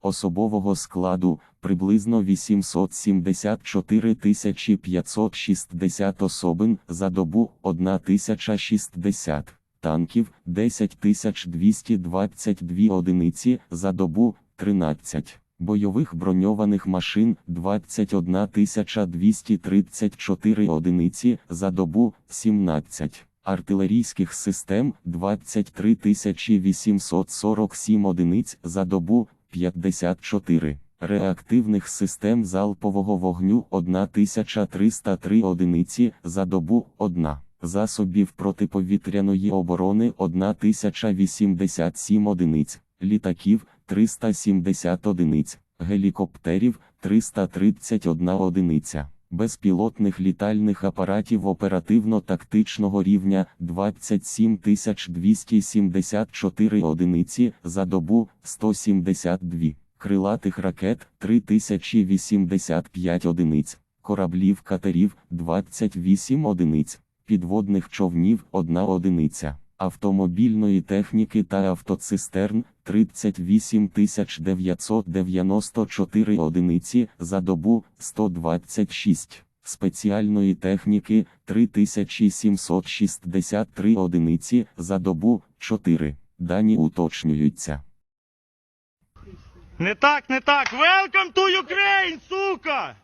особового складу приблизно 874 560 особин за добу 1060, танків 10 222 одиниці за добу 13. Бойових броньованих машин 21 234 одиниці за добу 17, артилерійських систем 23 847 одиниць за добу 54, реактивних систем залпового вогню 1303 одиниці за добу 1. Засобів протиповітряної оборони 1087 одиниць, літаків 370 одиниць, гелікоптерів 331 одиниця, безпілотних літальних апаратів оперативно-тактичного рівня 27 274 одиниці за добу 172, крилатих ракет 3085 одиниць, кораблів катерів 28 одиниць, підводних човнів 1 одиниця автомобільної техніки та автоцистерн 38 994 одиниці за добу 126, спеціальної техніки 3763 одиниці за добу 4. Дані уточнюються. Не так, не так. Welcome to Ukraine, сука!